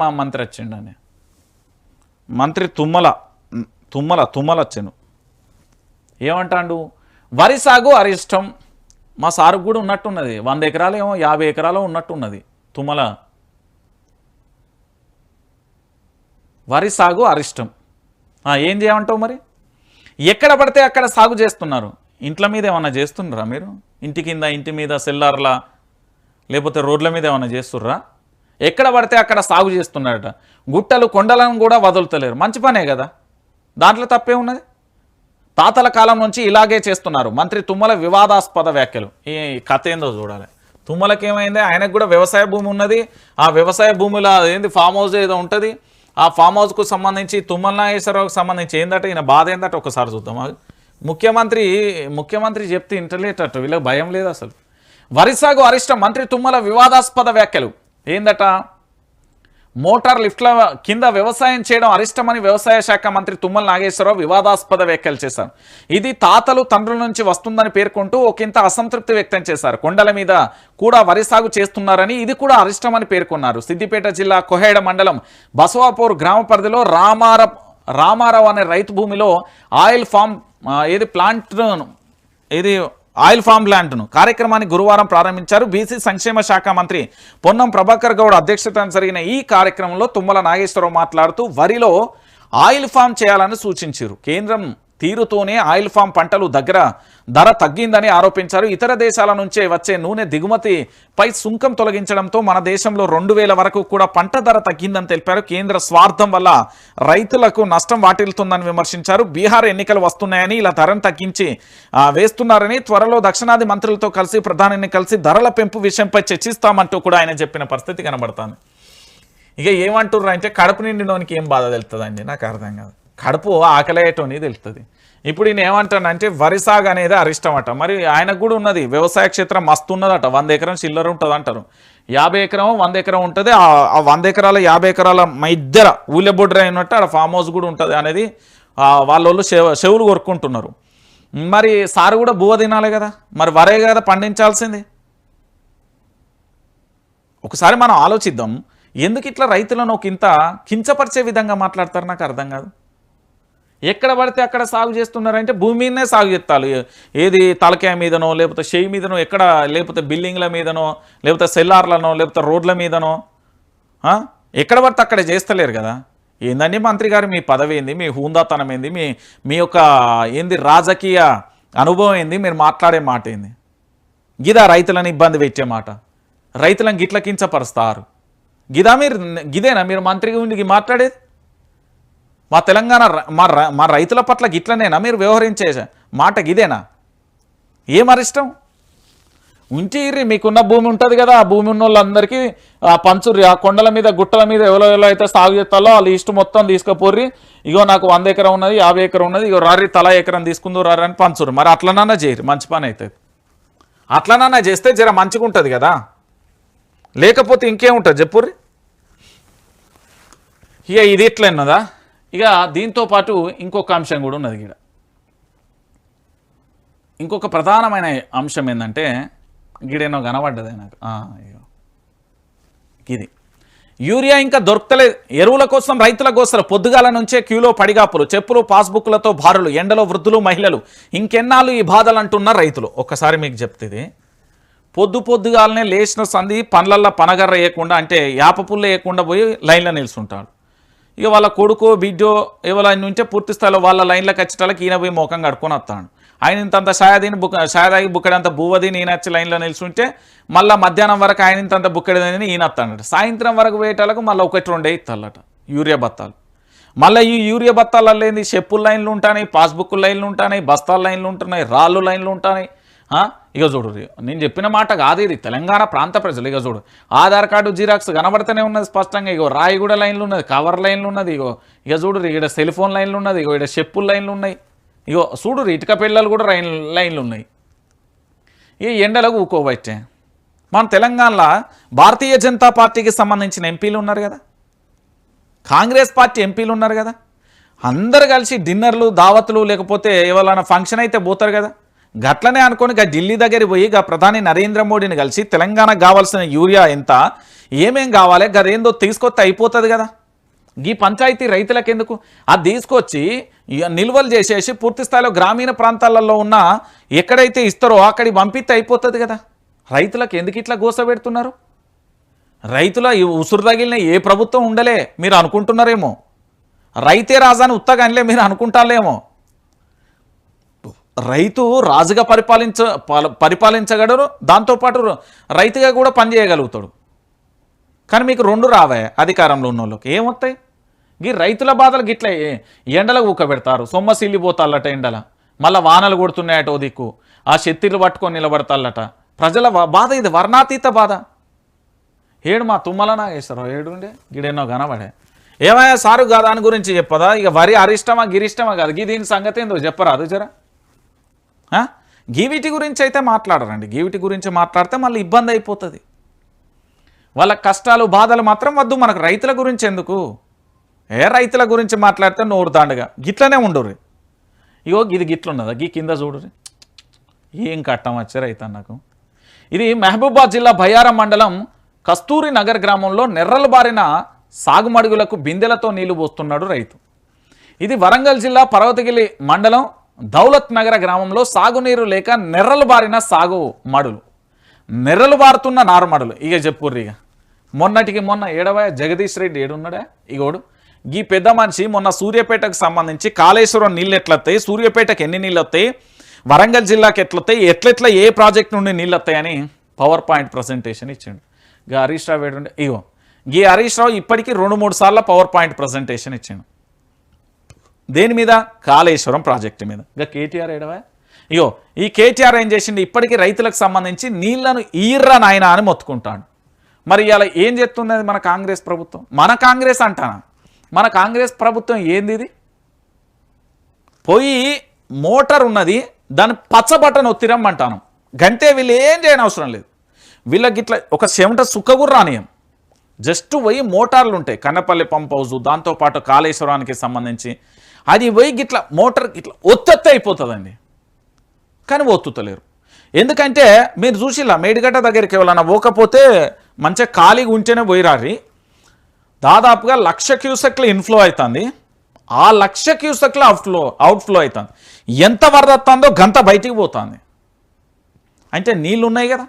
మా మంత్రి వచ్చిండని మంత్రి తుమ్మల తుమ్మల తుమ్మల వచ్చాను. ఏమంటాడు? వరి సాగు అరిష్టం మా సారుకు కూడా ఉన్నట్టున్నది. వంద ఎకరాలు ఏమో యాభై ఎకరాలు ఉన్నట్టున్నది తుమ్మల. వరి సాగు అరిష్టం. ఏం చేయమంటావు మరి? ఎక్కడ పడితే అక్కడ సాగు చేస్తున్నారు. ఇంట్ల మీద ఏమన్నా చేస్తున్నారా మీరు? ఇంటి కింద ఇంటి మీద సెల్లార్లా లేకపోతే రోడ్ల మీద ఏమన్నా చేస్తుర్రా? ఎక్కడ పడితే అక్కడ సాగు చేస్తున్నారట గుట్టలు కొండలను కూడా వదులుతలేరు. మంచి పనే కదా? దాంట్లో తప్పే ఉన్నది? తాతల కాలం నుంచి ఇలాగే చేస్తున్నారు. మంత్రి తుమ్మల వివాదాస్పద వ్యాఖ్యలు. ఈ కథ ఏందో చూడాలి. తుమ్మలకి ఏమైంది ఆయనకు కూడా వ్యవసాయ భూమి ఉన్నది. ఆ వ్యవసాయ భూమిలో ఏంది? ఫామ్ హౌస్ ఏదో ఉంటుంది. ఆ ఫామ్ హౌస్కు సంబంధించి తుమ్మల నాగేశ్వరరావుకి సంబంధించి ఏందట? ఈయన బాధ ఏందట? ఒకసారి చూద్దాం. ముఖ్యమంత్రి ముఖ్యమంత్రి చెప్తే ఇంటలేటట్టు. వీళ్ళకి భయం లేదు అసలు. వరి సాగు అరిష్టం మంత్రి తుమ్మల వివాదాస్పద వ్యాఖ్యలు. ఏందట? మోటార్ లిఫ్ట్ల కింద వ్యవసాయం చేయడం అరిష్టమని వ్యవసాయ శాఖ మంత్రి తుమ్మల నాగేశ్వరరావు వివాదాస్పద వ్యాఖ్యలు చేశారు. ఇది తాతలు తండ్రుల నుంచి వస్తుందని పేర్కొంటూ ఒకంత అసంతృప్తి వ్యక్తం చేశారు. కొండల మీద కూడా వరి సాగు చేస్తున్నారని ఇది కూడా అరిష్టమని పేర్కొన్నారు. సిద్దిపేట జిల్లా కొహేడ మండలం బసవాపూర్ గ్రామ పరిధిలో రామార రామారావు అనే రైతు భూమిలో ఆయిల్ ఫామ్ ఏది ప్లాంట్ ఏది ఆయిల్ ఫామ్ ప్లాంట్ను కార్యక్రమాన్ని గురువారం ప్రారంభించారు బీసీ సంక్షేమ శాఖ మంత్రి పొన్నం ప్రభాకర్ గౌడ్ అధ్యక్షతన జరిగిన ఈ కార్యక్రమంలో తుమ్మల నాగేశ్వరరావు మాట్లాడుతూ వరిలో ఆయిల్ ఫామ్ చేయాలని సూచించారు. కేంద్రం తీరుతోనే ఆయిల్ ఫామ్ పంటలు దగ్గర ధర తగ్గిందని ఆరోపించారు. ఇతర దేశాల నుంచే వచ్చే నూనె దిగుమతిపై సుంకం తొలగించడంతో మన దేశంలో రెండు వేల వరకు కూడా పంట ధర తగ్గిందని తెలిపారు. కేంద్ర స్వార్థం వల్ల రైతులకు నష్టం వాటిల్తుందని విమర్శించారు. బీహార్ ఎన్నికలు వస్తున్నాయని ఇలా ధరను తగ్గించి వేస్తున్నారని త్వరలో దక్షిణాది మంత్రులతో కలిసి ప్రధానిని కలిసి ధరల పెంపు విషయంపై చర్చిస్తామంటూ కూడా ఆయన చెప్పిన పరిస్థితి కనబడుతుంది. ఇక ఏమంటుర్రు అంటే కడుపు నిండినోనికి ఏం బాధ తెలుతుందండి నాకు అర్థం కాదు. కడుపు ఆకలేయటోని తెలుస్తుంది ఇప్పుడు ఈయన ఏమంటానంటే వరి సాగు అనేది అరిష్టం మరి ఆయనకు కూడా ఉన్నది వ్యవసాయ క్షేత్రం మస్తు ఉన్నదట వంద ఎకరం చిల్లర ఉంటుంది అంటారు. యాభై ఎకరం వంద ఎకరం ఉంటుంది. ఆ వంద ఎకరాల యాభై ఎకరాల మధ్యర ఊళ్ళెబొడ్ర అయినట్టు ఆడ ఫామ్ హౌస్ కూడా ఉంటుంది అనేది వాళ్ళు చెవులు కొరుక్కుంటున్నారు. మరి సారు కూడా బువ్వ తినాలి కదా. మరి వరే కదా పండించాల్సింది. ఒకసారి మనం ఆలోచిద్దాం. ఎందుకు ఇట్లా రైతులను ఒక ఇంత కించపరిచే విధంగా మాట్లాడతారు? నాకు అర్థం కాదు. ఎక్కడ పడితే అక్కడ సాగు చేస్తున్నారంటే భూమి మీదనే సాగు చేస్తారు. ఏది తలకాయ మీదనో లేకపోతే షెయి మీదనో ఎక్కడ లేకపోతే బిల్డింగ్ల మీదనో లేకపోతే సెల్లార్లనో లేకపోతే రోడ్ల మీదనో ఎక్కడ పడితే అక్కడ చేస్తలేరు కదా. ఏందండి మంత్రి గారు మీ పదవి ఏంది మీ హూందాతనం ఏంది మీ మీ యొక్క ఏంది రాజకీయ అనుభవం ఏంది మీరు మాట్లాడే మాట ఏంది? గిదా రైతులను ఇబ్బంది పెట్టే మాట. రైతులను గిట్ల కించపరుస్తారు. గిదా మీరు గిదేనా? మీరు మంత్రిగా ఉండి మాట్లాడేది? మా తెలంగాణ మా ర- మా రైతుల పట్ల గిట్లనేనా మీరు వ్యవహరించే మాట గిదేనా? ఏం అరిష్టం? ఉంచిర్రి మీకున్న భూమి ఉంటుంది కదా ఆ భూమి ఉన్న వాళ్ళందరికీ ఆ పంచుర్రి ఆ కొండల మీద గుట్టల మీద ఎవరో ఎవరో అయితే సాగు చేస్తాలో వాళ్ళ ఇష్టం మొత్తం తీసుకుపోర్రి ఇగో నాకు వంద ఎకరం ఉన్నది యాభై ఎకరం ఉన్నది ఇగో రారి తలా ఎకరం తీసుకుందో రారి అని పంచుర్రి. మరి అట్లనన్నా చేయరు మంచి పని అవుతుంది అట్లనన్నా చేస్తే జర మంచిగా ఉంటుంది కదా. లేకపోతే ఇంకేముంటుంది చెప్పుర్రి? ఇక ఇది ఇట్లా ఉన్నదా ఇక దీంతో పాటు ఇంకొక అంశం కూడా ఉన్నది ఇక్కడ ఇంకొక ప్రధానమైన అంశం ఏంటంటే గిడేనో కనబడ్డదే నాకు. అయ్యో ఇది. యూరియా ఇంకా దొరకలేదు ఎరువుల కోసం రైతుల కోసం పొద్దుగాల నుంచే క్యూలో పడిగాపులు చెప్పులు పాస్బుక్లతో భారులు ఎండలో వృద్ధులు మహిళలు. ఇంకెన్నాళ్ళు ఈ బాధలు అంటున్న రైతులు. ఒక్కసారి మీకు చెప్తుంది పొద్దు పొద్దుగాలనే లేచిన సంధి పండ్లల్లో పనగర్ర వేయకుండా అంటే యాప పుల్ల వేయకుండా పోయి లైన్లో నిలుచుంటాడు ఇక వాళ్ళ కొడుకు బిడ్డో ఎవరైనా ఉంటే పూర్తి స్థాయిలో వాళ్ళ లైన్లకు వచ్చేటాళ్ళకి ఈయన పోయి ముఖం కట్టుకొని వస్తాడు. ఆయన ఇంతంత షాయదీని బుక్ షాయదాగి బుక్కడంత బువ్వదిని ఈయన వచ్చి లైన్లో నిల్చుంటే మళ్ళీ మధ్యాహ్నం వరకు ఆయన ఇంతంత బుక్కడదని ఈయన వస్తాడట. సాయంత్రం వరకు పోయేటాళ్ళకు మళ్ళీ ఒకటి రెండే ఇస్తాలట యూరియా బత్తాలు. మళ్ళీ ఈ యూరియా బత్తాలలో ఏంది? చెప్పుల లైన్లు ఉంటాయి పాస్బుక్ లైన్లు ఉంటాయి బస్తాల లైన్లు ఉంటున్నాయి రాళ్ళు లైన్లు ఉంటాయి ఇక చూడు నేను చెప్పిన మాట కాదు ఇది. తెలంగాణ ప్రాంత ప్రజలు ఇక చూడు. ఆధార్ కార్డు జిరాక్స్ కనబడుతూనే ఉన్నది స్పష్టంగా. ఇగో రాయిగూడ లైన్లు ఉన్నది కవర్ లైన్లు ఉన్నది ఇగో. ఇక చూడు ఇక్కడ సెల్ ఫోన్ లైన్లు ఉన్నది ఇగో ఇక్కడ చెప్పుల లైన్లు ఉన్నాయి. ఇగో చూడు ఇటుక పిల్లలు కూడా లైన్ లైన్లు ఉన్నాయి. ఈ ఎండలకు ఊకోబట్టే. మన తెలంగాణలో భారతీయ జనతా పార్టీకి సంబంధించిన ఎంపీలు ఉన్నారు కదా? కాంగ్రెస్ పార్టీ ఎంపీలు ఉన్నారు కదా? అందరు కలిసి డిన్నర్లు దావతులు లేకపోతే ఎవరైనా ఫంక్షన్ అయితే పోతారు కదా? గట్లనే అనుకొని గా ఢిల్లీ దగ్గర పోయి గా ప్రధాని నరేంద్ర మోడీని కలిసి తెలంగాణకు కావాల్సిన యూరియా ఎంత ఏమేం కావాలి గదేందో తీసుకొస్తే అయిపోతుంది కదా. ఈ పంచాయతీ రైతులకు ఎందుకు అది తీసుకొచ్చి నిల్వలు చేసేసి పూర్తి స్థాయిలో గ్రామీణ ప్రాంతాలలో ఉన్న ఎక్కడైతే ఇస్తారో అక్కడికి పంపిస్తే అయిపోతుంది కదా. రైతులకు ఎందుకు ఇట్లా గోసపెడుతున్నారు రైతుల ఉసురు తగిలిన ఏ ప్రభుత్వం ఉండలే మీరు అనుకుంటున్నారేమో. రైతే రాజాని ఉత్తగానిలే మీరు అనుకుంటారేమో రైతు రాజుగా పరిపాలించ పరిపాలించగలరు దాంతోపాటు రైతుగా కూడా పనిచేయగలుగుతాడు. కానీ మీకు రెండు రావే అధికారంలో ఉన్న వాళ్ళకి ఏమొస్తాయి గీ రైతుల బాధలు గిట్ల ఏ- ఎండలకు ఊకబెడతారు సొమ్మ సిల్లిపోతాళ్ళట ఎండల. మళ్ళీ వానలు కొడుతున్నాయట ఓ దిక్కు. ఆ శక్తిలు పట్టుకొని నిలబడతాళ్ళట. ప్రజల బాధ ఇది వర్ణాతీత బాధ. ఏడు మా తుమ్మల నాగేశ్వరరావు ఏడుండే? గిడెన్నో కనబడే ఏమయ్యా సారు గా దాని గురించి చెప్పదా? ఇక వరి అరిష్టమా గిరిష్టమా కాదు. గీ దీని సంగతి ఏందో చెప్పరాదు జరా. గీవిటి గురించి అయితే మాట్లాడరండి. గీవిటి గురించి మాట్లాడితే మళ్ళీ ఇబ్బంది అయిపోతుంది. వాళ్ళ కష్టాలు బాధలు మాత్రం వద్దు. మనకు రైతుల గురించి ఎందుకు? ఏ రైతుల గురించి మాట్లాడితే నోరు దాండగా. గిట్లనే ఉండరు ఇగో ఇది గిట్లున్నదా? గీ కింద చూడురి ఏం కట్టం వచ్చే రైతు నాకు ఇది మహబూబాద్ జిల్లా భయారం మండలం కస్తూరి నగర్ గ్రామంలో నెర్రలు బారిన సాగుమడుగులకు బిందెలతో నీళ్ళు పోస్తున్నాడు రైతు. ఇది వరంగల్ జిల్లా పర్వతగిరి మండలం దౌలత్ నగర గ్రామంలో సాగునీరు లేక నెర్రలు బారిన సాగు మడులు. నెర్రలు బారుతున్న నారుమడులు ఇక చెప్పుర్రి ఇక. మొన్నటికి మొన్న ఏడవ జగదీష్ రెడ్డి ఏడున్నాడా? ఇగోడు. ఈ పెద్ద మనిషి మొన్న సూర్యాపేటకు సంబంధించి కాళేశ్వరం నీళ్ళు ఎట్లొస్తాయి సూర్యాపేటకు ఎన్ని నీళ్ళు వస్తాయి వరంగల్ జిల్లాకి ఎట్లొస్తాయి ఎట్లెట్లా ఏ ప్రాజెక్ట్ నుండి నీళ్ళు వస్తాయని పవర్ పాయింట్ ప్రజెంటేషన్ ఇచ్చిండు. ఇక హరీష్ రావు ఏడుండే ఇగో. ఈ హరీష్ రావు ఇప్పటికీ రెండు మూడు సార్లు పవర్ పాయింట్ ప్రజెంటేషన్ ఇచ్చిండు. దేని మీద? కాళేశ్వరం ప్రాజెక్టు మీద. ఇంకా కేటీఆర్ ఏడవా? అయ్యో ఈ కేటీఆర్ ఏం చేసిండు? ఇప్పటికీ రైతులకు సంబంధించి నీళ్ళను ఈర్రా నాయన అని మొత్తుకుంటాడు. మరి ఇలా ఏం చెప్తున్నది మన కాంగ్రెస్ ప్రభుత్వం? మన కాంగ్రెస్ అంటానా? మన కాంగ్రెస్ ప్రభుత్వం ఏంది ఇది? పోయి మోటార్ ఉన్నది దాని పచ్చబట్టను ఒత్తిరమ్మంటాను. గంటే వీళ్ళు ఏం చేయని అవసరం లేదు. వీళ్ళకి ఇట్లా ఒక చెమట సుక్కగురు జస్ట్ పోయి మోటార్లు ఉంటాయి కన్నపల్లి పంప్ హౌస్ దాంతోపాటు కాళేశ్వరానికి సంబంధించి. అది పోయి గిట్ల మోటార్ ఇట్లా ఒత్తత్తి అయిపోతుందండి. కానీ ఒత్తుతలేరు. ఎందుకంటే మీరు చూసిలా మేడిగడ్డ దగ్గరికి ఎవరైనా పోకపోతే మంచిగా ఖాళీగా ఉంటేనే పోయిరారి దాదాపుగా లక్ష క్యూసెక్లు ఇన్ఫ్లో అవుతుంది ఆ లక్ష క్యూసెక్లు అవుట్ఫ్లో అవుట్ఫ్లో అవుతుంది ఎంత వరదత్తుందో గంత బయటికి పోతుంది. అంటే నీళ్ళు ఉన్నాయి కదా.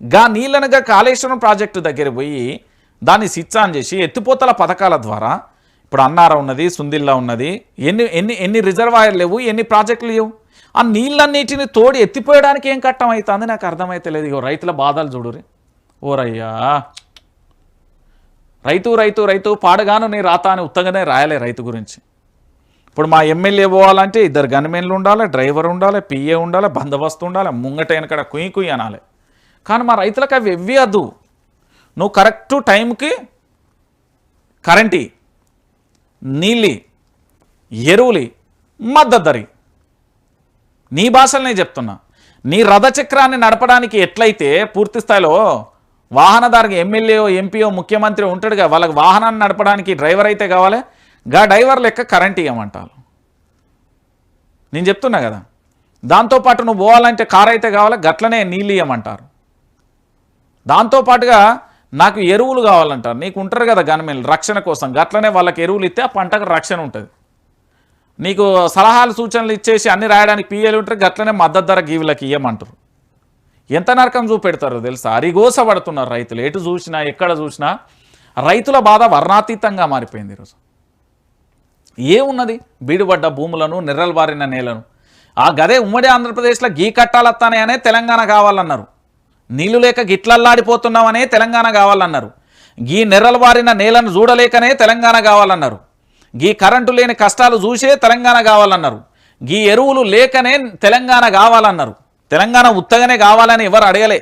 గా నీళ్ళనగా కాళేశ్వరం ప్రాజెక్టు దగ్గర పోయి దాన్ని స్విచ్ ఆన్ చేసి ఎత్తిపోతల పథకాల ద్వారా ఇప్పుడు అన్నారం ఉన్నది సుందిల్లా ఉన్నది ఎన్ని ఎన్ని ఎన్ని రిజర్వాయర్ లేవు ఎన్ని ప్రాజెక్టులు లేవు. ఆ నీళ్ళన్నిటిని తోడి ఎత్తిపోయడానికి ఏం కట్టం అవుతుంది నాకు అర్థమైతలేదు. ఇగో రైతుల బాధలు చూడురి ఓరయ్యా. రైతు రైతు రైతు పాడగాను నీ రాత అని ఉత్తగానే రాయలే రైతు గురించి. ఇప్పుడు మా ఎమ్మెల్యే పోవాలంటే ఇద్దరు గన్మెన్లు ఉండాలి డ్రైవర్ ఉండాలి పిఏ ఉండాలి బందోబస్తు ఉండాలి ముంగట వెనకడ కుయ్యి కుయ్యి అనాలి. కానీ మా రైతులకు అవి ఎవ్వద్దు నువ్వు కరెక్ట్ టైంకి కరెంటీ నీళ్ళి ఎరువులి మద్దతు ధరి నీ భాషలనే చెప్తున్నా. నీ రథచక్రాన్ని నడపడానికి ఎట్లయితే పూర్తి స్థాయిలో వాహనదారుకి ఎమ్మెల్యేయో ఎంపీఓ ముఖ్యమంత్రి ఉంటాడుగా వాళ్ళకి వాహనాన్ని నడపడానికి డ్రైవర్ అయితే కావాలి. గా డ్రైవర్ లెక్క కరెంట్ ఇవ్వమంటారు నేను చెప్తున్నా కదా. దాంతోపాటు నువ్వు పోవాలంటే కార్ అయితే కావాలి గట్లనే నీళ్ళు ఇవ్వమంటారు దాంతోపాటుగా నాకు ఎరువులు కావాలంటారు నీకు ఉంటారు కదా గనమేలు రక్షణ కోసం. గట్లనే వాళ్ళకి ఎరువులు ఇస్తే ఆ పంటకు రక్షణ ఉంటుంది. నీకు సలహాలు సూచనలు ఇచ్చేసి అన్ని రాయడానికి పీఎలు ఉంటారు గట్లనే మద్దతు ధర గీవులకి ఇవ్వమంటారు ఎంత నరకం చూపెడతారో తెలుసా? అరిగోస పడుతున్నారు రైతులు. ఎటు చూసినా ఎక్కడ చూసినా రైతుల బాధ వర్ణాతీతంగా మారిపోయింది ఈరోజు. ఏమున్నది? బీడుబడ్డ భూములను నిర్రలబారిన నేలను. ఆ గదే ఉమ్మడి ఆంధ్రప్రదేశ్లో గీ కట్టాలత్తానే తెలంగాణ కావాలన్నారు. నీళ్ళు లేక గిట్లల్లాడిపోతున్నామనే తెలంగాణ కావాలన్నారు. గీ నెర్రలవారిన నేలను చూడలేకనే తెలంగాణ కావాలన్నారు. గీ కరెంటు లేని కష్టాలు చూసే తెలంగాణ కావాలన్నారు. గీ ఎరువులు లేకనే తెలంగాణ కావాలన్నారు. తెలంగాణ ఉత్తగానే కావాలని ఎవరు అడగలే.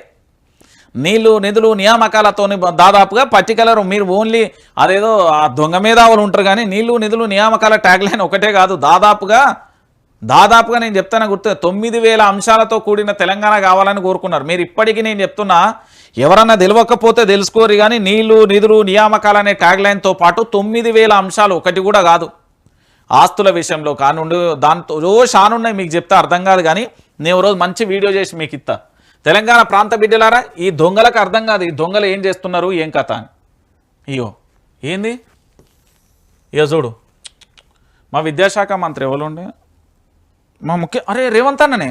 నీళ్ళు నిధులు నియామకాలతోని దాదాపుగా పర్టికులర్ మీరు ఓన్లీ అదేదో ఆ దొంగ మేధావులు ఉంటారు కానీ నీళ్ళు నిధులు నియామకాల ట్యాగ్ లైన్ ఒకటే కాదు. దాదాపుగా దాదాపుగా నేను చెప్తాను గుర్తు తొమ్మిది వేల అంశాలతో కూడిన తెలంగాణ కావాలని కోరుకున్నారు. మీరు ఇప్పటికీ నేను చెప్తున్నా ఎవరన్నా తెలియకపోతే తెలుసుకోరు కానీ నీళ్ళు నిధులు నియామకాలు అనే ట్యాగ్లైన్తో పాటు తొమ్మిది వేల అంశాలు ఒకటి కూడా కాదు. ఆస్తుల విషయంలో కానుండి దాంతో రోజు షానున్నాయి మీకు చెప్తే అర్థం కాదు కానీ నేను రోజు మంచి వీడియో చేసి మీకు ఇస్తా తెలంగాణ ప్రాంత బిడ్డలారా ఈ దొంగలకు అర్థం కాదు ఈ దొంగలు ఏం చేస్తున్నారు ఏం కథ అని. అయ్యో ఏంది? ఇక చూడు. మా విద్యాశాఖ మంత్రి ఎవరు ఉండే? మా ముఖ్య అరే రేవంత్ అన్ననే.